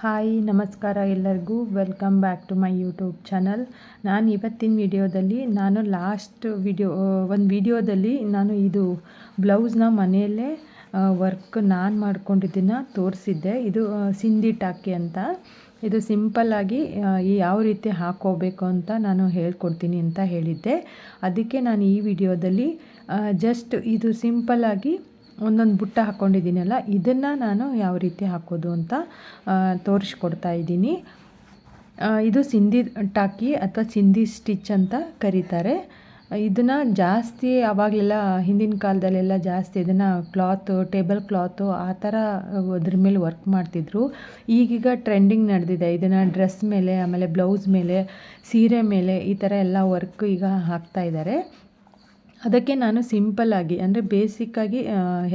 Hi, ನಮಸ್ಕಾರ ಎಲ್ಲರಿಗೂ. Welcome back to my YouTube channel ನಾನು ಇವತ್ತಿನ ವಿಡಿಯೋದಲ್ಲಿ ನಾನು ಲಾಸ್ಟ್ ವಿಡಿಯೋ ಒಂದು ವಿಡಿಯೋದಲ್ಲಿ ನಾನು ಇದು ಬ್ಲೌಸ್ನ ಮನೆಯಲ್ಲೇ ವರ್ಕ್ ನಾನು ಮಾಡ್ಕೊಂಡಿದ್ದನ್ನು ತೋರಿಸಿದ್ದೆ. ಇದು ಸಿಂಧಿ ಟಾಕಿ ಅಂತ. ಇದು ಸಿಂಪಲ್ಲಾಗಿ ಯಾವ ರೀತಿ ಹಾಕೋಬೇಕು ಅಂತ ನಾನು ಹೇಳ್ಕೊಡ್ತೀನಿ ಅಂತ ಹೇಳಿದ್ದೆ. ಅದಕ್ಕೆ ನಾನು ಈ ವಿಡಿಯೋದಲ್ಲಿ ಜಸ್ಟ್ ಇದು ಸಿಂಪಲ್ಲಾಗಿ ಒಂದೊಂದು ಬುಟ್ಟ ಹಾಕ್ಕೊಂಡಿದ್ದೀನಲ್ಲ ಇದನ್ನು ನಾನು ಯಾವ ರೀತಿ ಹಾಕೋದು ಅಂತ ತೋರಿಸ್ಕೊಡ್ತಾ ಇದ್ದೀನಿ. ಇದು ಸಿಂಧಿ ಟಾಕಿ ಅಥವಾ ಸಿಂಧಿ ಸ್ಟಿಚ್ ಅಂತ ಕರೀತಾರೆ. ಇದನ್ನು ಜಾಸ್ತಿ ಆವಾಗಲೆಲ್ಲ ಹಿಂದಿನ ಕಾಲದಲ್ಲೆಲ್ಲ ಜಾಸ್ತಿ ಇದನ್ನು ಕ್ಲಾತು, ಟೇಬಲ್ ಕ್ಲಾತು ಆ ಥರ ಅದ್ರ ಮೇಲೆ ವರ್ಕ್ ಮಾಡ್ತಿದ್ರು. ಈಗೀಗ ಟ್ರೆಂಡಿಂಗ್ ನಡೆದಿದೆ, ಇದನ್ನು ಡ್ರೆಸ್ ಮೇಲೆ, ಆಮೇಲೆ ಬ್ಲೌಸ್ ಮೇಲೆ, ಸೀರೆ ಮೇಲೆ ಈ ಥರ ಎಲ್ಲ ವರ್ಕ್ ಈಗ ಹಾಕ್ತಾ ಇದ್ದಾರೆ. ಅದಕ್ಕೆ ನಾನು ಸಿಂಪಲ್ಲಾಗಿ ಅಂದರೆ ಬೇಸಿಕ್ಕಾಗಿ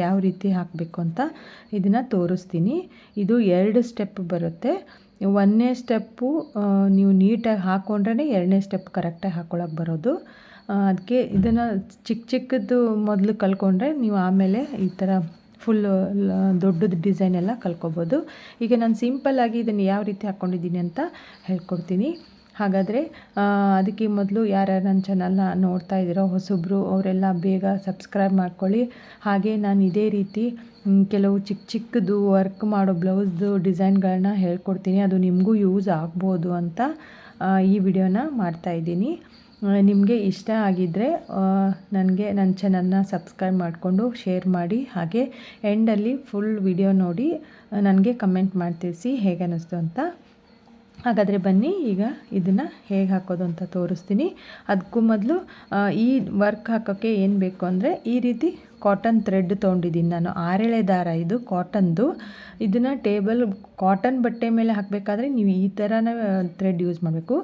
ಯಾವ ರೀತಿ ಹಾಕಬೇಕು ಅಂತ ಇದನ್ನು ತೋರಿಸ್ತೀನಿ. ಇದು ಎರಡು ಸ್ಟೆಪ್ ಬರುತ್ತೆ. ಒಂದನೇ ಸ್ಟೆಪ್ಪು ನೀವು ನೀಟಾಗಿ ಹಾಕ್ಕೊಂಡ್ರೆ ಎರಡನೇ ಸ್ಟೆಪ್ ಕರೆಕ್ಟಾಗಿ ಹಾಕ್ಕೊಳಕ್ಕೆ ಬರೋದು. ಅದಕ್ಕೆ ಇದನ್ನು ಚಿಕ್ಕ ಚಿಕ್ಕದು ಮೊದಲು ಕಲ್ಕೊಂಡ್ರೆ ನೀವು ಆಮೇಲೆ ಈ ಥರ ಫುಲ್ಲು ದೊಡ್ಡದು ಡಿಸೈನ್ ಎಲ್ಲ ಕಲ್ಕೊಬೋದು. ಈಗ ನಾನು ಸಿಂಪಲ್ಲಾಗಿ ಇದನ್ನು ಯಾವ ರೀತಿ ಹಾಕ್ಕೊಂಡಿದ್ದೀನಿ ಅಂತ ಹೇಳ್ಕೊಡ್ತೀನಿ. ಹಾಗಾದರೆ ಅದಕ್ಕೆ ಮೊದಲು ಯಾರ್ಯಾರು ನನ್ನ ಚಾನಲ್ನ ನೋಡ್ತಾ ಇದ್ದೀರೋ ಹೊಸಬ್ರು, ಅವರೆಲ್ಲ ಬೇಗ ಸಬ್ಸ್ಕ್ರೈಬ್ ಮಾಡ್ಕೊಳ್ಳಿ. ಹಾಗೆ ನಾನು ಇದೇ ರೀತಿ ಕೆಲವು ಚಿಕ್ಕ ಚಿಕ್ಕದು ವರ್ಕ್ ಮಾಡೋ ಬ್ಲೌಸ್ದು ಡಿಸೈನ್ಗಳನ್ನ ಹೇಳ್ಕೊಡ್ತೀನಿ. ಅದು ನಿಮಗೂ ಯೂಸ್ ಆಗ್ಬೋದು ಅಂತ ಈ ವಿಡಿಯೋನ ಮಾಡ್ತಾಯಿದ್ದೀನಿ ನಿಮಗೆ ಇಷ್ಟ ಆಗಿದ್ದರೆ ನನಗೆ ನನ್ನ ಚಾನಲ್ನ ಸಬ್ಸ್ಕ್ರೈಬ್ ಮಾಡಿಕೊಂಡು ಶೇರ್ ಮಾಡಿ. ಹಾಗೆ ಎಂಡಲ್ಲಿ ಫುಲ್ ವಿಡಿಯೋ ನೋಡಿ ನನಗೆ ಕಮೆಂಟ್ ಮಾಡಿ ಹೇಗೆ ಅನ್ನಿಸ್ತು ಅಂತ ಹಾಗಾದರೆ ಬನ್ನಿ, ಈಗ ಇದನ್ನು ಹೇಗೆ ಹಾಕೋದು ಅಂತ ತೋರಿಸ್ತೀನಿ. ಅದಕ್ಕೂ ಮೊದಲು ಈ ವರ್ಕ್ ಹಾಕೋಕ್ಕೆ ಏನು ಬೇಕು ಅಂದರೆ ಈ ರೀತಿ ಕಾಟನ್ ಥ್ರೆಡ್ ತೊಗೊಂಡಿದ್ದೀನಿ ನಾನು. ಆರೆಳೆ ದಾರ ಇದು ಕಾಟನ್ದು ಇದನ್ನು ಟೇಬಲ್ ಕಾಟನ್ ಬಟ್ಟೆ ಮೇಲೆ ಹಾಕಬೇಕಾದ್ರೆ ನೀವು ಈ ಥರನೇ ಥ್ರೆಡ್ ಯೂಸ್ ಮಾಡಬೇಕು.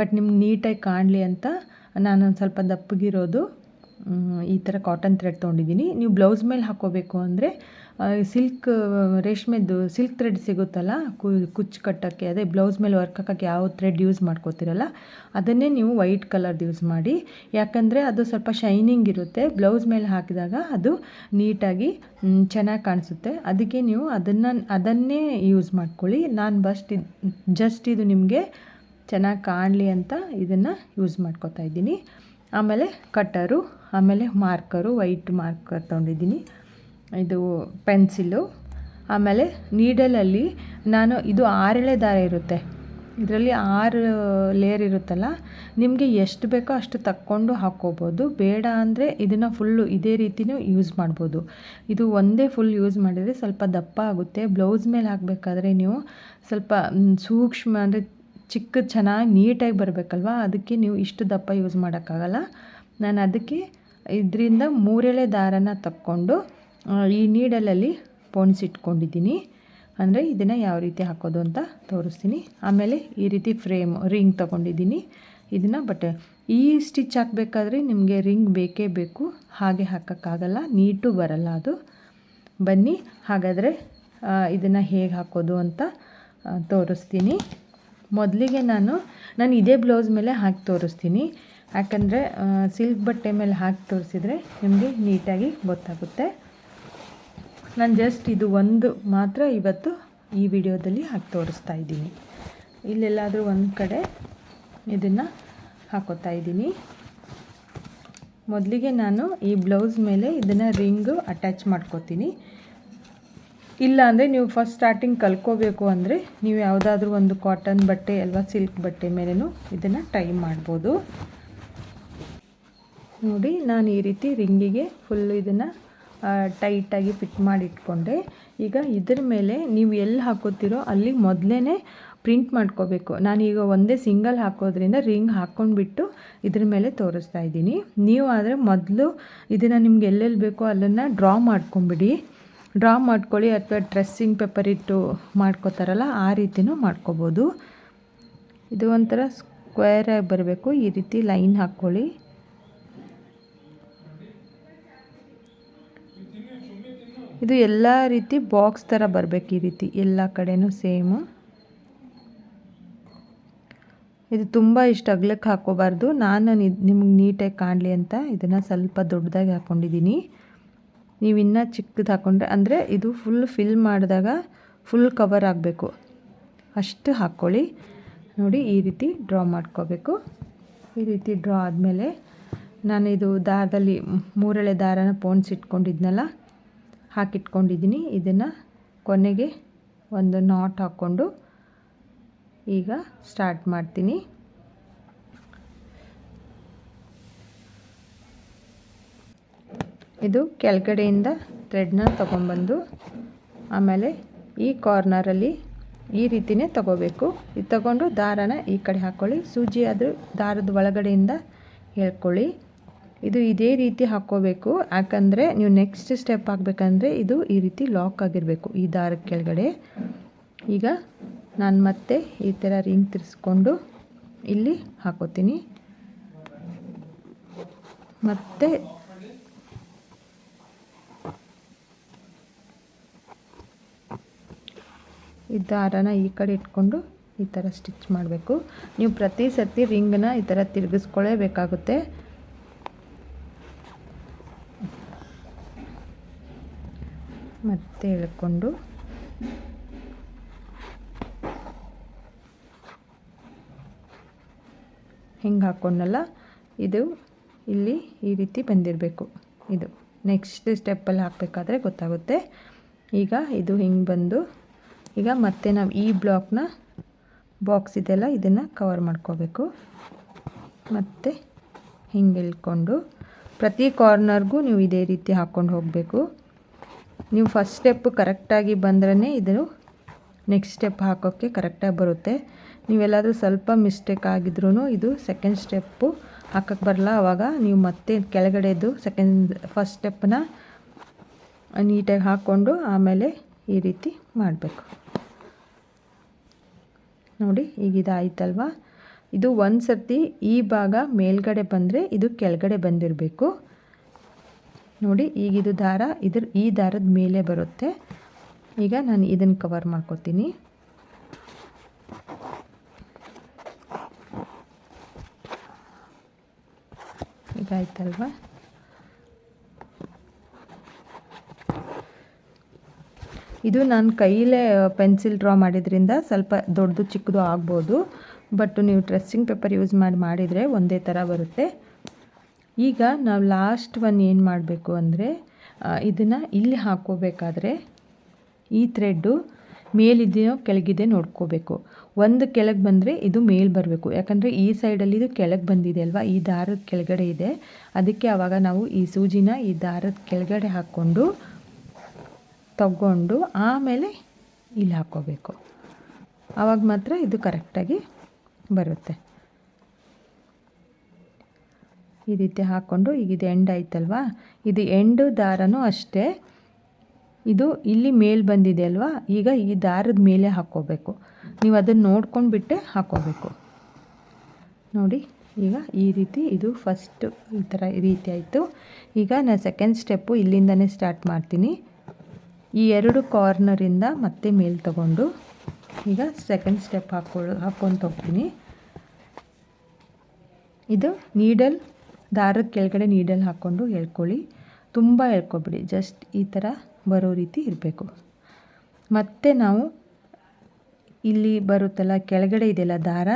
ಬಟ್ ನಿಮ್ಗೆ ನೀಟಾಗಿ ಕಾಣಲಿ ಅಂತ ನಾನು ಸ್ವಲ್ಪ ದಪ್ಪಗಿರೋದು. ಈ ಥರ ಕಾಟನ್ ಥ್ರೆಡ್ ತೊಗೊಂಡಿದ್ದೀನಿ. ನೀವು ಬ್ಲೌಸ್ ಮೇಲೆ ಹಾಕ್ಕೋಬೇಕು ಅಂದರೆ ಸಿಲ್ಕ್ ರೇಷ್ಮೆದು ಸಿಲ್ಕ್ ಥ್ರೆಡ್ ಸಿಗುತ್ತಲ್ಲ ಕುಚ್ಚು ಕಟ್ಟೋಕ್ಕೆ, ಅದೇ ಬ್ಲೌಸ್ ಮೇಲೆ ವರ್ಕ್ ಹಾಕೋಕ್ಕೆ ಯಾವ ಥ್ರೆಡ್ ಯೂಸ್ ಮಾಡ್ಕೋತಿರಲ್ಲ, ಅದನ್ನೇ ನೀವು ವೈಟ್ ಕಲರ್ದು ಯೂಸ್ ಮಾಡಿ. ಯಾಕಂದರೆ ಅದು ಸ್ವಲ್ಪ ಶೈನಿಂಗ್ ಇರುತ್ತೆ. ಬ್ಲೌಸ್ ಮೇಲೆ ಹಾಕಿದಾಗ ಅದು ನೀಟಾಗಿ ಚೆನ್ನಾಗಿ ಕಾಣಿಸುತ್ತೆ. ಅದಕ್ಕೆ ನೀವು ಅದನ್ನು, ಅದನ್ನೇ ಯೂಸ್ ಮಾಡ್ಕೊಳ್ಳಿ. ನಾನು ಬಸ್ಟ್ ಜಸ್ಟ್ ಇದು ನಿಮಗೆ ಚೆನ್ನಾಗಿ ಕಾಣಲಿ ಅಂತ ಇದನ್ನು ಯೂಸ್ ಮಾಡ್ಕೋತಾ ಇದ್ದೀನಿ. ಆಮೇಲೆ ಕಟ್ಟರು, ಆಮೇಲೆ ಮಾರ್ಕರು, ವೈಟ್ ಮಾರ್ಕರ್ ತೊಗೊಂಡಿದ್ದೀನಿ. ಇದು ಪೆನ್ಸಿಲು. ಆಮೇಲೆ ನೀಡಲಲ್ಲಿ ನಾನು, ಇದು ಆರೆಳೆ ದಾರ ಇರುತ್ತೆ. ಇದರಲ್ಲಿ ಆರು ಲೇಯರ್ ಇರುತ್ತಲ್ಲ, ನಿಮಗೆ ಎಷ್ಟು ಬೇಕೋ ಅಷ್ಟು ತಕ್ಕೊಂಡು ಹಾಕ್ಕೋಬೋದು. ಬೇಡ ಅಂದರೆ ಇದನ್ನು ಫುಲ್ಲು ಇದೇ ರೀತಿಯೂ ಯೂಸ್ ಮಾಡ್ಬೋದು. ಇದು ಒಂದೇ ಫುಲ್ ಯೂಸ್ ಮಾಡಿದರೆ ಸ್ವಲ್ಪ ದಪ್ಪ ಆಗುತ್ತೆ. ಬ್ಲೌಸ್ ಮೇಲೆ ಹಾಕಬೇಕಾದ್ರೆ ನೀವು ಸ್ವಲ್ಪ ಸೂಕ್ಷ್ಮ ಅಂದರೆ ಚಿಕ್ಕದು ಚೆನ್ನಾಗಿ ನೀಟಾಗಿ ಬರಬೇಕಲ್ವ? ಅದಕ್ಕೆ ನೀವು ಇಷ್ಟು ದಪ್ಪ ಯೂಸ್ ಮಾಡೋಕ್ಕಾಗಲ್ಲ. ನಾನು ಅದಕ್ಕೆ ಇದರಿಂದ ಮೂರೆಳೆ ದಾರನ ತಕ್ಕೊಂಡು ಈ ನೀಡಲಲ್ಲಿ ಪೋಣಿಸಿಟ್ಕೊಂಡಿದ್ದೀನಿ ಅಂದರೆ ಇದನ್ನು ಯಾವ ರೀತಿ ಹಾಕೋದು ಅಂತ ತೋರಿಸ್ತೀನಿ. ಆಮೇಲೆ ಈ ರೀತಿ ಫ್ರೇಮ್, ರಿಂಗ್ ತೊಗೊಂಡಿದ್ದೀನಿ. ಇದನ್ನು ಬಟ್ ಈ ಸ್ಟಿಚ್ ಹಾಕಬೇಕಾದ್ರೆ ನಿಮಗೆ ರಿಂಗ್ ಬೇಕೇ ಬೇಕು. ಹಾಗೆ ಹಾಕೋಕ್ಕಾಗಲ್ಲ, ನೀಟು ಬರಲ್ಲ ಅದು. ಬನ್ನಿ, ಹಾಗಾದರೆ ಇದನ್ನು ಹೇಗೆ ಹಾಕೋದು ಅಂತ ತೋರಿಸ್ತೀನಿ. ಮೊದಲಿಗೆ ನಾನು ನಾನು ಇದೇ ಬ್ಲೌಸ್ ಮೇಲೆ ಹಾಕಿ ತೋರಿಸ್ತೀನಿ. ಯಾಕಂದರೆ ಸಿಲ್ಕ್ ಬಟ್ಟೆ ಮೇಲೆ ಹಾಕಿ ತೋರಿಸಿದ್ರೆ ನಿಮಗೆ ನೀಟಾಗಿ ಗೊತ್ತಾಗುತ್ತೆ. ನಾನು ಜಸ್ಟ್ ಇದು ಒಂದು ಮಾತ್ರ ಇವತ್ತು ಈ ವಿಡಿಯೋದಲ್ಲಿ ಹಾಕಿ ತೋರಿಸ್ತಾ ಇದ್ದೀನಿ. ಇಲ್ಲೆಲ್ಲಾದರೂ ಒಂದು ಕಡೆ ಇದನ್ನು ಹಾಕೋತಾ ಇದ್ದೀನಿ. ಮೊದಲಿಗೆ ನಾನು ಈ ಬ್ಲೌಸ್ ಮೇಲೆ ಇದನ್ನು ರಿಂಗು ಅಟ್ಯಾಚ್ ಮಾಡ್ಕೋತೀನಿ. ಇಲ್ಲ ಅಂದರೆ ನೀವು ಫಸ್ಟ್ ಸ್ಟಾರ್ಟಿಂಗ್ ಕಲ್ಕೋಬೇಕು ಅಂದರೆ ನೀವು ಯಾವುದಾದ್ರೂ ಒಂದು ಕಾಟನ್ ಬಟ್ಟೆ ಅಲ್ವಾ ಸಿಲ್ಕ್ ಬಟ್ಟೆ ಮೇಲೂ ಇದನ್ನು ಟೈ ಮಾಡ್ಬೋದು. ನೋಡಿ, ನಾನು ಈ ರೀತಿ ರಿಂಗಿಗೆ ಫುಲ್ಲು ಇದನ್ನು ಟೈಟಾಗಿ ಫಿಟ್ ಮಾಡಿ ಇಟ್ಕೊಂಡೆ ಈಗ ಇದ್ರ ಮೇಲೆ ನೀವು ಎಲ್ಲಿ ಹಾಕೋತಿರೋ ಅಲ್ಲಿ ಮೊದಲೇ ಪ್ರಿಂಟ್ ಮಾಡ್ಕೋಬೇಕು. ನಾನೀಗ ಒಂದೇ ಸಿಂಗಲ್ ಹಾಕೋದ್ರಿಂದ ರಿಂಗ್ ಹಾಕ್ಕೊಂಡ್ಬಿಟ್ಟು ಇದ್ರ ಮೇಲೆ ತೋರಿಸ್ತಾ ಇದ್ದೀನಿ. ನೀವು ಆದರೆ ಮೊದಲು ಇದನ್ನು ನಿಮ್ಗೆ ಎಲ್ಲೆಲ್ಲಿ ಬೇಕೋ ಅಲ್ಲನ್ನು ಡ್ರಾ ಮಾಡ್ಕೊಂಬಿಡಿ. ಡ್ರಾ ಮಾಡ್ಕೊಳ್ಳಿ ಅಥವಾ ಡ್ರೆಸ್ಸಿಂಗ್ ಪೇಪರ್ ಇಟ್ಟು ಮಾಡ್ಕೋತಾರಲ್ಲ, ಆ ರೀತಿಯೂ ಮಾಡ್ಕೋಬೋದು. ಇದು ಒಂಥರ ಸ್ಕ್ವೇರಾಗಿ ಬರಬೇಕು. ಈ ರೀತಿ ಲೈನ್ ಹಾಕ್ಕೊಳ್ಳಿ. ಇದು ಎಲ್ಲ ರೀತಿ ಬಾಕ್ಸ್ ಥರ ಬರಬೇಕು ಈ ರೀತಿ. ಎಲ್ಲ ಕಡೆನೂ ಸೇಮು ಇದು ತುಂಬ ಇಷ್ಟು ಅಗ್ಲಕ್ಕೆ ಹಾಕೋಬಾರ್ದು ನಾನು ನಿಮ್ಗೆ ನೀಟಾಗಿ ಕಾಣಲಿ ಅಂತ ಇದನ್ನು ಸ್ವಲ್ಪ ದೊಡ್ಡದಾಗಿ ಹಾಕ್ಕೊಂಡಿದ್ದೀನಿ ನೀವು ಇನ್ನೂ ಚಿಕ್ಕದು ಹಾಕ್ಕೊಂಡ್ರೆ ಅಂದರೆ ಇದು ಫುಲ್ ಫಿಲ್ ಮಾಡಿದಾಗ ಫುಲ್ ಕವರ್ ಆಗಬೇಕು. ಅಷ್ಟು ಹಾಕ್ಕೊಳ್ಳಿ ನೋಡಿ, ಈ ರೀತಿ ಡ್ರಾ ಮಾಡ್ಕೋಬೇಕು. ಈ ರೀತಿ ಡ್ರಾ ಆದಮೇಲೆ ನಾನು ಇದು ದಾರದಲ್ಲಿ ಮೂರೆಳೆ ದಾರನ ಪೋಣಿಸಿಟ್ಕೊಂಡಿದ್ನಲ್ಲ ಹಾಕಿಟ್ಕೊಂಡಿದ್ದೀನಿ. ಇದನ್ನು ಕೊನೆಗೆ ಒಂದು ನಾಟ್ ಹಾಕ್ಕೊಂಡು ಈಗ ಸ್ಟಾರ್ಟ್ ಮಾಡ್ತೀನಿ. ಇದು ಕೆಳಗಡೆಯಿಂದ ಥ್ರೆಡ್ನ ತೊಗೊಂಬಂದು ಆಮೇಲೆ ಈ ಕಾರ್ನರಲ್ಲಿ ಈ ರೀತಿಯೇ ತಗೋಬೇಕು. ಇದು ತಗೊಂಡು ದಾರನ ಈ ಕಡೆ ಹಾಕ್ಕೊಳ್ಳಿ ಸೂಜಿ ಅದು ದಾರದ ಒಳಗಡೆಯಿಂದ ಹೇಳ್ಕೊಳ್ಳಿ. ಇದು ಇದೇ ರೀತಿ ಹಾಕ್ಕೋಬೇಕು. ಯಾಕಂದರೆ ನೀವು ನೆಕ್ಸ್ಟ್ ಸ್ಟೆಪ್ ಹಾಕಬೇಕಂದ್ರೆ ಇದು ಈ ರೀತಿ ಲಾಕ್ ಆಗಿರಬೇಕು ಈ ದಾರ ಕೆಳಗಡೆ. ಈಗ ನಾನು ಮತ್ತೆ ಈ ಥರ ರಿಂಗ್ ತಿರ್ಸ್ಕೊಂಡು ಇಲ್ಲಿ ಹಾಕೋತೀನಿ. ಮತ್ತು ಈ ದಾರನ ಈ ಕಡೆ ಇಟ್ಕೊಂಡು ಈ ಥರ ಸ್ಟಿಚ್ ಮಾಡಬೇಕು. ನೀವು ಪ್ರತಿ ಸರ್ತಿ ರಿಂಗನ್ನ ಈ ಥರ ತಿರುಗಿಸ್ಕೊಳ್ಳೇಬೇಕಾಗುತ್ತೆ ಮತ್ತೆ ಎಳ್ಕೊಂಡು ಹಿಂಗೆ ಹಾಕ್ಕೊಂಡಲ್ಲ ಇದು ಇಲ್ಲಿ ಈ ರೀತಿ ಬಂದಿರಬೇಕು. ಇದು ನೆಕ್ಸ್ಟ್ ಸ್ಟೆಪ್ಪಲ್ಲಿ ಹಾಕಬೇಕಾದ್ರೆ ಗೊತ್ತಾಗುತ್ತೆ. ಈಗ ಇದು ಹಿಂಗೆ ಬಂದು ಈಗ ಮತ್ತೆ ನಾವು ಈ ಬ್ಲಾಕ್ನ ಬಾಕ್ಸ್ ಇದೆಲ್ಲ ಇದನ್ನು ಕವರ್ ಮಾಡ್ಕೋಬೇಕು. ಮತ್ತು ಹಿಂಗೆ ಇಳ್ಕೊಂಡು ಪ್ರತಿ ಕಾರ್ನರ್ಗೂ ನೀವು ಇದೇ ರೀತಿ ಹಾಕ್ಕೊಂಡು ಹೋಗಬೇಕು. ನೀವು ಫಸ್ಟ್ ಸ್ಟೆಪ್ ಕರೆಕ್ಟಾಗಿ ಬಂದ್ರೇ ಇದು ನೆಕ್ಸ್ಟ್ ಸ್ಟೆಪ್ ಹಾಕೋಕ್ಕೆ ಕರೆಕ್ಟಾಗಿ ಬರುತ್ತೆ. ನೀವೆಲ್ಲಾದರೂ ಸ್ವಲ್ಪ ಮಿಸ್ಟೇಕ್ ಆಗಿದ್ರೂ ಇದು ಸೆಕೆಂಡ್ ಸ್ಟೆಪ್ಪು ಹಾಕೋಕ್ಕೆ ಬರಲ್ಲ. ಆವಾಗ ನೀವು ಮತ್ತೆ ಕೆಳಗಡೆದು ಸೆಕೆಂಡ್ ಫಸ್ಟ್ ಸ್ಟೆಪ್ಪನ್ನ ನೀಟಾಗಿ ಹಾಕ್ಕೊಂಡು ಆಮೇಲೆ ಈ ರೀತಿ ಮಾಡಬೇಕು. ನೋಡಿ, ಈಗ ಇದಾಯ್ತಲ್ವ? ಇದು ಒಂದು ಸರ್ತಿ ಈ ಭಾಗ ಮೇಲ್ಗಡೆ ಬಂದರೆ ಇದು ಕೆಳಗಡೆ ಬಂದಿರಬೇಕು. ನೋಡಿ, ಈಗ ಇದು ದಾರ, ಇದ್ರ ಈ ದಾರದ ಮೇಲೆ ಬರುತ್ತೆ. ಈಗ ನಾನು ಇದನ್ನು ಕವರ್ ಮಾಡ್ಕೋತೀನಿ. ಈಗ ಆಯ್ತಲ್ವಾ ಇದು ನಾನು ಕೈಯಲ್ಲೇ ಪೆನ್ಸಿಲ್ ಡ್ರಾ ಮಾಡಿದ್ರಿಂದ ಸ್ವಲ್ಪ ದೊಡ್ಡದು ಚಿಕ್ಕದು ಆಗ್ಬೋದು. ಬಟ್ ನೀವು ಡ್ರೆಸ್ಸಿಂಗ್ ಪೇಪರ್ ಯೂಸ್ ಮಾಡಿ, ಮಾಡಿದರೆ ಒಂದೇ ಥರ ಬರುತ್ತೆ. ಈಗ ನಾವು ಲಾಸ್ಟ್ ಒನ್ ಏನು ಮಾಡಬೇಕು ಅಂದರೆ ಇದನ್ನು ಇಲ್ಲಿ ಹಾಕೋಬೇಕಾದ್ರೆ ಈ ಥ್ರೆಡ್ಡು ಮೇಲಿದೆಯೋ ಕೆಳಗಿದೆ ನೋಡ್ಕೋಬೇಕು. ಒಂದು ಕೆಳಗೆ ಬಂದರೆ ಇದು ಮೇಲೆ ಬರಬೇಕು. ಯಾಕಂದರೆ ಈ ಸೈಡಲ್ಲಿ ಇದು ಕೆಳಗೆ ಬಂದಿದೆ ಅಲ್ವಾ? ಈ ದಾರದ ಕೆಳಗಡೆ ಇದೆ. ಅದಕ್ಕೆ ಆವಾಗ ನಾವು ಈ ಸೂಜಿನ ಈ ದಾರದ ಕೆಳಗಡೆ ಹಾಕ್ಕೊಂಡು ತಗೊಂಡು ಆಮೇಲೆ ಇಲ್ಲಿ ಹಾಕ್ಕೋಬೇಕು. ಆವಾಗ ಮಾತ್ರ ಇದು ಕರೆಕ್ಟಾಗಿ ಬರುತ್ತೆ. ಈ ರೀತಿ ಹಾಕ್ಕೊಂಡು ಈಗ ಇದು ಎಂಡ್ ಆಯ್ತಲ್ವಾ? ಇದು ಎಂಡು ದಾರನೂ ಅಷ್ಟೇ. ಇದು ಇಲ್ಲಿ ಮೇಲೆ ಬಂದಿದೆ ಅಲ್ವಾ? ಈಗ ಈ ದಾರದ ಮೇಲೆ ಹಾಕ್ಕೋಬೇಕು. ನೀವು ಅದನ್ನು ನೋಡ್ಕೊಂಡು ಬಿಟ್ಟೆ ಹಾಕ್ಕೋಬೇಕು. ನೋಡಿ, ಈಗ ಈ ರೀತಿ ಇದು ಫಸ್ಟ್ ಈ ಥರ ರೀತಿ ಆಯಿತು. ಈಗ ನಾನು ಸೆಕೆಂಡ್ ಸ್ಟೆಪ್ಪು ಇಲ್ಲಿಂದನೇ ಸ್ಟಾರ್ಟ್ ಮಾಡ್ತೀನಿ. ಈ ಎರಡು ಕಾರ್ನರಿಂದ ಮತ್ತೆ ಮೇಲೆ ತಗೊಂಡು ಈಗ ಸೆಕೆಂಡ್ ಸ್ಟೆಪ್ ಹಾಕ್ಕೊಳ್ಳೋ ಹಾಕ್ಕೊಂಡು ಹೋಗ್ತೀನಿ. ಇದು ನೀಡಲ್ ದಾರದ ಕೆಳಗಡೆ ನೀಡಲ್ ಹಾಕ್ಕೊಂಡು ಎಳ್ಕೊಳ್ಳಿ. ತುಂಬ ಎಳ್ಕೊಬಿಡಿ ಜಸ್ಟ್ ಈ ಥರ ಬರೋ ರೀತಿ ಇರಬೇಕು. ಮತ್ತು ನಾವು ಇಲ್ಲಿ ಬರುತ್ತಲ್ಲ, ಕೆಳಗಡೆ ಇದೆಯಲ್ಲ ದಾರ?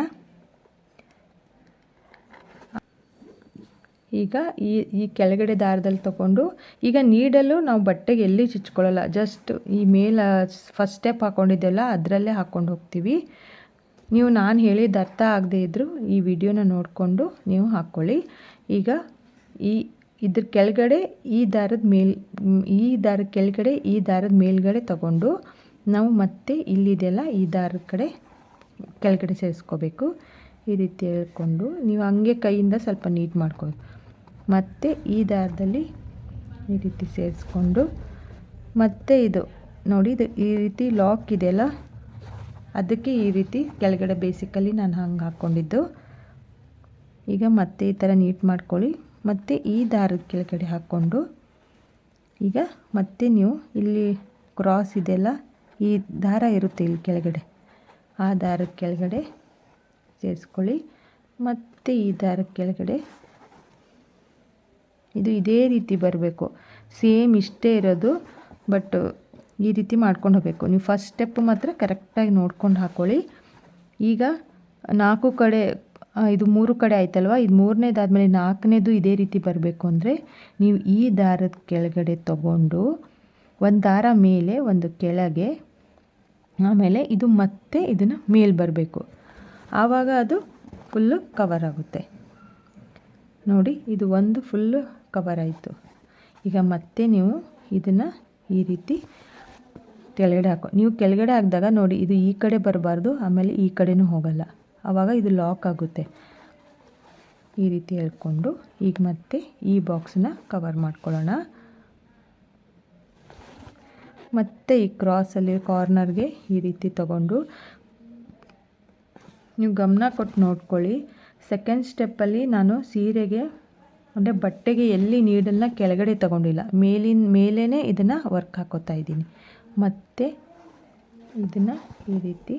ಈಗ ಈ ಈ ಕೆಳಗಡೆ ದಾರದಲ್ಲಿ ತಗೊಂಡು ಈಗ ನೀಡಲು ನಾವು ಬಟ್ಟೆಗೆ ಎಲ್ಲಿ ಚುಚ್ಕೊಳ್ಳಲ್ಲ. ಜಸ್ಟ್ ಈ ಮೇಲೆ ಫಸ್ಟ್ ಸ್ಟೆಪ್ ಹಾಕ್ಕೊಂಡಿದ್ದೆಲ್ಲ ಅದರಲ್ಲೇ ಹಾಕ್ಕೊಂಡು ಹೋಗ್ತೀವಿ. ನೀವು ನಾನು ಹೇಳಿದ ಅರ್ಥ ಆಗದೇ ಇದ್ದರೂ ಈ ವಿಡಿಯೋನ ನೋಡಿಕೊಂಡು ನೀವು ಹಾಕ್ಕೊಳ್ಳಿ ಈಗ ಈ, ಇದ್ರ ಕೆಳಗಡೆ ಈ ದಾರದ ಮೇಲ್, ಈ ದಾರದ ಕೆಳಗಡೆ ಈ ದಾರದ ಮೇಲ್ಗಡೆ ತಗೊಂಡು ನಾವು ಮತ್ತೆ ಇಲ್ಲಿದೆಲ್ಲ ಈ ದಾರದ ಕಡೆ ಕೆಳಗಡೆ ಸೇರಿಸ್ಕೋಬೇಕು. ಈ ರೀತಿ ಹೇಳ್ಕೊಂಡು ನೀವು ಹಂಗೆ ಕೈಯಿಂದ ಸ್ವಲ್ಪ ನೀಟ್ ಮಾಡ್ಕೋಬೇಕು ಮತ್ತು ಈ ದಾರದಲ್ಲಿ ಈ ರೀತಿ ಸೇರಿಸ್ಕೊಂಡು ಮತ್ತು ಇದು ನೋಡಿ, ಇದು ಈ ರೀತಿ ಲಾಕ್ ಇದೆಯಲ್ಲ ಅದಕ್ಕೆ ಈ ರೀತಿ ಕೆಳಗಡೆ ಬೇಸಿಕಲಿ ನಾನು ಹಂಗೆ ಹಾಕ್ಕೊಂಡಿದ್ದು. ಈಗ ಮತ್ತೆ ಈ ಥರ ನೀಟ್ ಮಾಡ್ಕೊಳ್ಳಿ. ಮತ್ತು ಈ ದಾರದ ಕೆಳಗಡೆ ಹಾಕ್ಕೊಂಡು ಈಗ ಮತ್ತೆ ನೀವು ಇಲ್ಲಿ ಕ್ರಾಸ್ ಇದೆಯಲ್ಲ ಈ ದಾರ ಇರುತ್ತೆ ಇಲ್ಲಿ ಕೆಳಗಡೆ. ಆ ದಾರದ ಕೆಳಗಡೆ ಸೇರಿಸ್ಕೊಳ್ಳಿ. ಮತ್ತು ಈ ದಾರದ ಕೆಳಗಡೆ ಇದು ಇದೇ ರೀತಿ ಬರಬೇಕು. ಸೇಮ್ ಇಷ್ಟೇ ಇರೋದು, ಬಟ್ ಈ ರೀತಿ ಮಾಡ್ಕೊಂಡು ಹೋಗಬೇಕು. ನೀವು ಫಸ್ಟ್ ಸ್ಟೆಪ್ ಮಾತ್ರ ಕರೆಕ್ಟಾಗಿ ನೋಡ್ಕೊಂಡು ಹಾಕ್ಕೊಳ್ಳಿ ಈಗ ನಾಲ್ಕು ಕಡೆ ಇದು ಮೂರು ಕಡೆ ಆಯ್ತಲ್ವ? ಇದು ಮೂರನೇದಾದ್ಮೇಲೆ ನಾಲ್ಕನೇದು ಇದೇ ರೀತಿ ಬರಬೇಕು ಅಂದರೆ ನೀವು ಈ ದಾರದ ಕೆಳಗಡೆ ತಗೊಂಡು, ಒಂದು ದಾರ ಮೇಲೆ, ಒಂದು ಕೆಳಗೆ, ಆಮೇಲೆ ಇದು ಮತ್ತೆ ಇದನ್ನು ಮೇಲೆ ಬರಬೇಕು. ಆವಾಗ ಅದು ಫುಲ್ಲು ಕವರ್ ಆಗುತ್ತೆ. ನೋಡಿ, ಇದು ಒಂದು ಫುಲ್ಲು ಕವರ್ ಆಯಿತು ಈಗ ಮತ್ತೆ ನೀವು ಇದನ್ನು ಈ ರೀತಿ ಕೆಳಗಡೆ ಹಾಕೋ, ನೀವು ಕೆಳಗಡೆ ಹಾಕಿದಾಗ ನೋಡಿ ಇದು ಈ ಕಡೆ ಬರಬಾರ್ದು, ಆಮೇಲೆ ಈ ಕಡೆನೂ ಹೋಗಲ್ಲ. ಆವಾಗ ಇದು ಲಾಕ್ ಆಗುತ್ತೆ. ಈ ರೀತಿ ಹೇಳ್ಕೊಂಡು ಈಗ ಮತ್ತೆ ಈ ಬಾಕ್ಸನ್ನ ಕವರ್ ಮಾಡ್ಕೊಳ್ಳೋಣ. ಮತ್ತೆ ಈ ಕ್ರಾಸಲ್ಲಿ ಕಾರ್ನರ್ಗೆ ಈ ರೀತಿ ತಗೊಂಡು ನೀವು ಗಮನ ಕೊಟ್ಟು ನೋಡ್ಕೊಳ್ಳಿ. ಸೆಕೆಂಡ್ ಸ್ಟೆಪ್ಪಲ್ಲಿ ನಾನು ಸೀರೆಗೆ ಅಂದರೆ ಬಟ್ಟೆಗೆ ಎಲ್ಲಿ ನೀಡಲ್ನ ಕೆಳಗಡೆ ತಗೊಂಡಿಲ್ಲ. ಮೇಲಿನ ಮೇಲೇ ಇದನ್ನು ವರ್ಕ್ ಹಾಕೋತಾ ಇದ್ದೀನಿ. ಮತ್ತು ಇದನ್ನು ಈ ರೀತಿ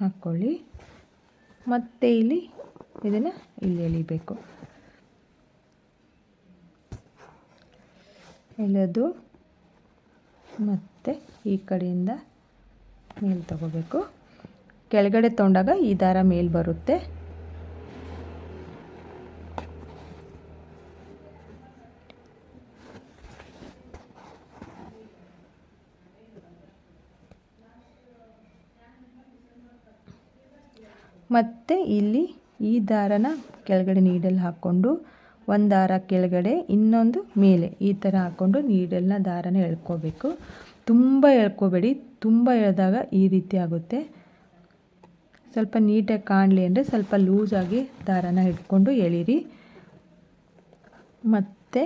ಹಾಕ್ಕೊಳ್ಳಿ ಮತ್ತು ಇಲ್ಲಿ ಇದನ್ನು ಇಲ್ಲಿ ಎಳಿಬೇಕು. ಎಳೆದು ಮತ್ತು ಈ ಕಡೆಯಿಂದ ಮೇಲೆ ತಗೋಬೇಕು. ಕೆಳಗಡೆ ತೊಗೊಂಡಾಗ ಈ ದಾರ ಮೇಲೆ ಬರುತ್ತೆ. ಮತ್ತು ಇಲ್ಲಿ ಈ ದಾರನ ಕೆಳಗಡೆ ನೀಡಲ್ಲಿ ಹಾಕ್ಕೊಂಡು, ಒಂದು ದಾರ ಕೆಳಗಡೆ, ಇನ್ನೊಂದು ಮೇಲೆ. ಈ ಥರ ಹಾಕ್ಕೊಂಡು ನೀಡಲ್ನ ದಾರನ ಎಳ್ಕೋಬೇಕು. ತುಂಬ ಎಳ್ಕೋಬೇಡಿ. ತುಂಬ ಎಳೆದಾಗ ಈ ರೀತಿ ಆಗುತ್ತೆ. ಸ್ವಲ್ಪ ನೀಟಾಗಿ ಕಾಣಲಿ ಅಂದರೆ ಸ್ವಲ್ಪ ಲೂಸಾಗಿ ದಾರನ ಹಿಡ್ಕೊಂಡು ಎಳೀರಿ. ಮತ್ತು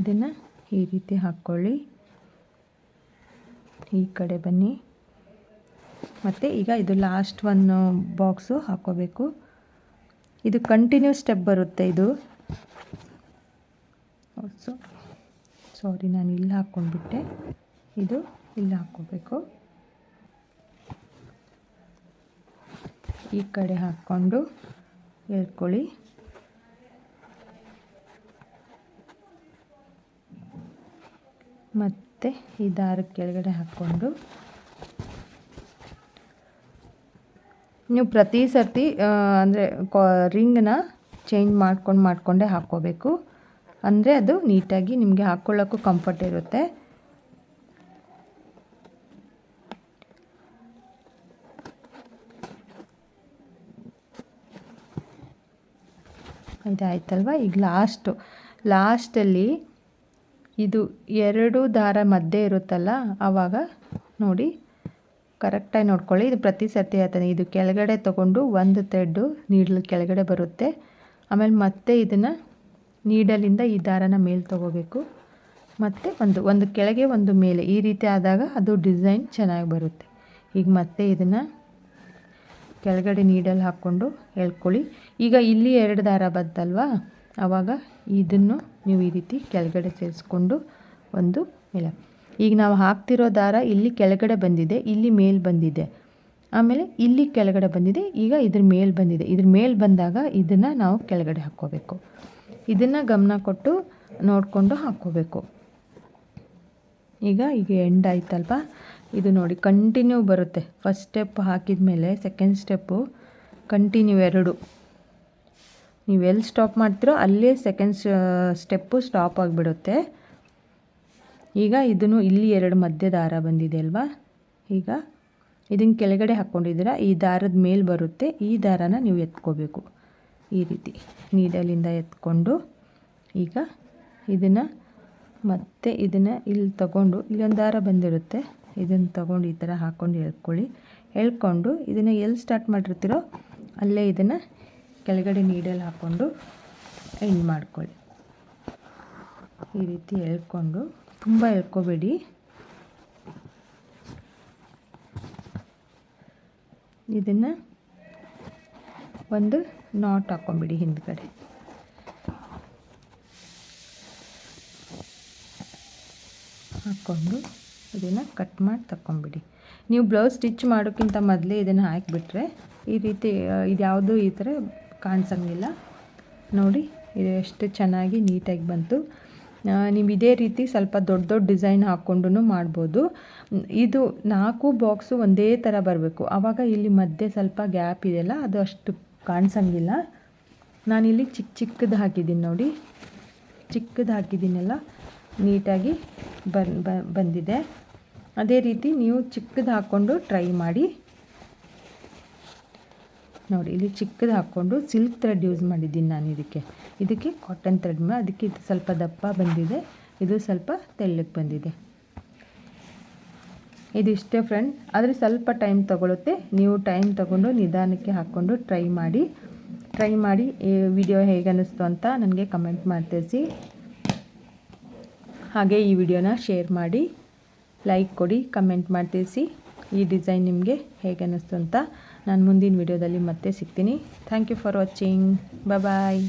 ಇದನ್ನು ಈ ರೀತಿ ಹಾಕ್ಕೊಳ್ಳಿ. ಈ ಕಡೆ ಬನ್ನಿ. ಮತ್ತು ಈಗ ಇದು ಲಾಸ್ಟ್ ಒನ್ ಬಾಕ್ಸು ಹಾಕೋಬೇಕು. ಇದು ಕಂಟಿನ್ಯೂ ಸ್ಟೆಪ್ ಬರುತ್ತೆ ಇದು. ಸೊ ಸಾರಿ ನಾನು ಇಲ್ಲಿ ಹಾಕ್ಕೊಂಡ್ಬಿಟ್ಟೆ. ಇದು ಇಲ್ಲಿ ಹಾಕ್ಕೋಬೇಕು. ಈ ಕಡೆ ಹಾಕ್ಕೊಂಡು ಎಳ್ಕೊಳ್ಳಿ ಮತ್ತು ಈ ದಾರ ಕೆಳಗಡೆ ಹಾಕ್ಕೊಂಡು. ನೀವು ಪ್ರತಿ ಸರ್ತಿ ಅಂದರೆ ಕಾ ರಿಂಗನ್ನ ಚೇಂಜ್ ಮಾಡ್ಕೊಂಡು ಮಾಡಿಕೊಂಡೇ ಹಾಕ್ಕೋಬೇಕು. ಅಂದರೆ ಅದು ನೀಟಾಗಿ ನಿಮಗೆ ಹಾಕ್ಕೊಳ್ಳೋಕ್ಕೂ ಕಂಫರ್ಟ್ ಇರುತ್ತೆ. ಇದಾಯ್ತಲ್ವ? ಈಗ ಲಾಸ್ಟು ಲಾಸ್ಟಲ್ಲಿ ಇದು ಎರಡು ದಾರ ಮಧ್ಯೆ ಇರುತ್ತಲ್ಲ ಆವಾಗ ನೋಡಿ. ಕರೆಕ್ಟಾಗಿ ನೋಡ್ಕೊಳ್ಳಿ. ಇದು ಪ್ರತಿ ಸರ್ತಿ ಹೇಳ್ತಾನೆ ಇದು ಕೆಳಗಡೆ ತೊಗೊಂಡು ಒಂದು ಥ್ರೆಡ್ಡು ನೀಡ್ಲು ಕೆಳಗಡೆ ಬರುತ್ತೆ. ಆಮೇಲೆ ಮತ್ತೆ ಇದನ್ನು ನೀಡಲಿಂದ ಈ ದಾರನ ಮೇಲೆ ತೊಗೋಬೇಕು. ಮತ್ತು ಒಂದು ಒಂದು ಕೆಳಗೆ ಒಂದು ಮೇಲೆ. ಈ ರೀತಿ ಆದಾಗ ಅದು ಡಿಸೈನ್ ಚೆನ್ನಾಗಿ ಬರುತ್ತೆ. ಈಗ ಮತ್ತೆ ಇದನ್ನು ಕೆಳಗಡೆ ನೀಡಲ್ಲಿ ಹಾಕ್ಕೊಂಡು ಎಳ್ಕೊಳ್ಳಿ. ಈಗ ಇಲ್ಲಿ ಎರಡು ದಾರ ಬಂತಲ್ವಾ? ಆವಾಗ ಇದನ್ನು ನೀವು ಈ ರೀತಿ ಕೆಳಗಡೆ ಸೇರಿಸ್ಕೊಂಡು ಒಂದು ಮೇಲೆ ಈಗ ನಾವು ಹಾಕ್ತಿರೋ ದಾರ ಇಲ್ಲಿ ಕೆಳಗಡೆ ಬಂದಿದೆ, ಇಲ್ಲಿ ಮೇಲೆ ಬಂದಿದೆ. ಆಮೇಲೆ ಇಲ್ಲಿ ಕೆಳಗಡೆ ಬಂದಿದೆ, ಈಗ ಇದ್ರ ಮೇಲೆ ಬಂದಿದೆ. ಇದ್ರ ಮೇಲೆ ಬಂದಾಗ ಇದನ್ನು ನಾವು ಕೆಳಗಡೆ ಹಾಕ್ಕೋಬೇಕು. ಇದನ್ನು ಗಮನ ಕೊಟ್ಟು ನೋಡಿಕೊಂಡು ಹಾಕ್ಕೋಬೇಕು. ಈಗ ಈಗ ಎಂಡ್ ಆಯ್ತಲ್ವ? ಇದು ನೋಡಿ ಕಂಟಿನ್ಯೂ ಬರುತ್ತೆ. ಫಸ್ಟ್ ಸ್ಟೆಪ್ ಹಾಕಿದ ಮೇಲೆ ಸೆಕೆಂಡ್ ಸ್ಟೆಪ್ಪು ಕಂಟಿನ್ಯೂ ಎರಡು. ನೀವು ಎಲ್ಲಿ ಸ್ಟಾಪ್ ಮಾಡ್ತೀರೋ ಅಲ್ಲೇ ಸೆಕೆಂಡ್ ಸ್ಟೆಪ್ಪು ಸ್ಟಾಪ್ ಆಗಿಬಿಡುತ್ತೆ. ಈಗ ಇದನ್ನು ಇಲ್ಲಿ ಎರಡು ಮಧ್ಯ ದಾರ ಬಂದಿದೆ ಅಲ್ವಾ? ಈಗ ಇದನ್ನು ಕೆಳಗಡೆ ಹಾಕ್ಕೊಂಡಿದ್ದೀರಾ ಈ ದಾರದ ಮೇಲೆ ಬರುತ್ತೆ. ಈ ದಾರನ ನೀವು ಎತ್ಕೋಬೇಕು. ಈ ರೀತಿ ನೀಡಲಿಂದ ಎತ್ಕೊಂಡು ಈಗ ಇದನ್ನು ಮತ್ತೆ ಇದನ್ನು ಇಲ್ಲಿ ತಗೊಂಡು ಇಲ್ಲೊಂದು ದಾರ ಬಂದಿರುತ್ತೆ. ಇದನ್ನು ತಗೊಂಡು ಈ ಥರ ಹಾಕ್ಕೊಂಡು ಎಳ್ಕೊಳ್ಳಿ. ಎಳ್ಕೊಂಡು ಇದನ್ನು ಎಲ್ಲಿ ಸ್ಟಾರ್ಟ್ ಮಾಡಿರ್ತೀರೋ ಅಲ್ಲೇ ಇದನ್ನು ಕೆಳಗಡೆ ನೀಡಲ್ಲಿ ಹಾಕ್ಕೊಂಡು ಎಂಡ್ ಮಾಡ್ಕೊಳ್ಳಿ. ಈ ರೀತಿ ಎಳ್ಕೊಂಡು ತುಂಬ ಎಳ್ಕೊಬೇಡಿ. ಇದನ್ನು ಒಂದು ನಾಟ್ ಹಾಕ್ಕೊಂಬಿಡಿ ಹಿಂದ್ಗಡೆ ಹಾಕ್ಕೊಂಡು ಇದನ್ನು ಕಟ್ ಮಾಡಿ ತಗೊಂಬಿಡಿ ನೀವು ಬ್ಲೌಸ್ ಸ್ಟಿಚ್ ಮಾಡೋಕ್ಕಿಂತ ಮೊದಲೇ ಇದನ್ನು ಹಾಕಿಬಿಟ್ರೆ ಈ ರೀತಿ, ಇದು ಯಾವುದೂ ಈ ಥರ ಕಾಣಿಸಂಗಿಲ್ಲ. ನೋಡಿ, ಇದು ಎಷ್ಟು ಚೆನ್ನಾಗಿ ನೀಟಾಗಿ ಬಂತು. ನೀವು ಇದೇ ರೀತಿ ಸ್ವಲ್ಪ ದೊಡ್ಡ ದೊಡ್ಡ ಡಿಸೈನ್ ಹಾಕ್ಕೊಂಡು ಮಾಡ್ಬೋದು. ಇದು ನಾಲ್ಕು ಬಾಕ್ಸು ಒಂದೇ ಥರ ಬರಬೇಕು. ಆವಾಗ ಇಲ್ಲಿ ಮಧ್ಯೆ ಸ್ವಲ್ಪ ಗ್ಯಾಪ್ ಇದೆಯಲ್ಲ, ಅದು ಅಷ್ಟು ಕಾಣಿಸಂಗಿಲ್ಲ. ನಾನಿಲ್ಲಿ ಚಿಕ್ಕ ಚಿಕ್ಕದು ಹಾಕಿದ್ದೀನಿ ನೋಡಿ. ಚಿಕ್ಕದು ಹಾಕಿದ್ದೀನಲ್ಲ, ನೀಟಾಗಿ ಬಂದಿದೆ. ಅದೇ ರೀತಿ ನೀವು ಚಿಕ್ಕದು ಹಾಕ್ಕೊಂಡು ಟ್ರೈ ಮಾಡಿ. ನೋಡಿ, ಇಲ್ಲಿ ಚಿಕ್ಕದು ಹಾಕ್ಕೊಂಡು ಸಿಲ್ಕ್ ಥ್ರೆಡ್ ಯೂಸ್ ಮಾಡಿದ್ದೀನಿ ನಾನು ಇದಕ್ಕೆ. ಇದಕ್ಕೆ ಕಾಟನ್ ಥ್ರೆಡ್ ಅದಕ್ಕೆ ಇದು ಸ್ವಲ್ಪ ದಪ್ಪ ಬಂದಿದೆ, ಇದು ಸ್ವಲ್ಪ ತೆಳ್ಳಕ್ಕೆ ಬಂದಿದೆ. ಇದು ಇಷ್ಟೇ ಫ್ರೆಂಡ್ ಆದರೆ ಸ್ವಲ್ಪ ಟೈಮ್ ತಗೊಳುತ್ತೆ. ನೀವು ಟೈಮ್ ತಗೊಂಡು ನಿಧಾನಕ್ಕೆ ಹಾಕ್ಕೊಂಡು ಟ್ರೈ ಮಾಡಿ ಟ್ರೈ ಮಾಡಿ, ಈ ವಿಡಿಯೋ ಹೇಗೆ ಅನ್ನಿಸ್ತು ಅಂತ ನನಗೆ ಕಮೆಂಟ್ ಮಾಡಿ ತಿಳಿಸಿ ಹಾಗೆ ಈ ವಿಡಿಯೋನ ಶೇರ್ ಮಾಡಿ ಲೈಕ್ ಕೊಡಿ ಕಮೆಂಟ್ ಮಾಡಿ ತಿಳಿಸಿ ಈ ಡಿಸೈನ್ ನಿಮಗೆ ಹೇಗೆ ಅನ್ನಿಸ್ತು ಅಂತ ನಾನು ಮುಂದಿನ ವಿಡಿಯೋದಲ್ಲಿ ಮತ್ತೆ ಸಿಗ್ತೀನಿ. Thank you for watching bye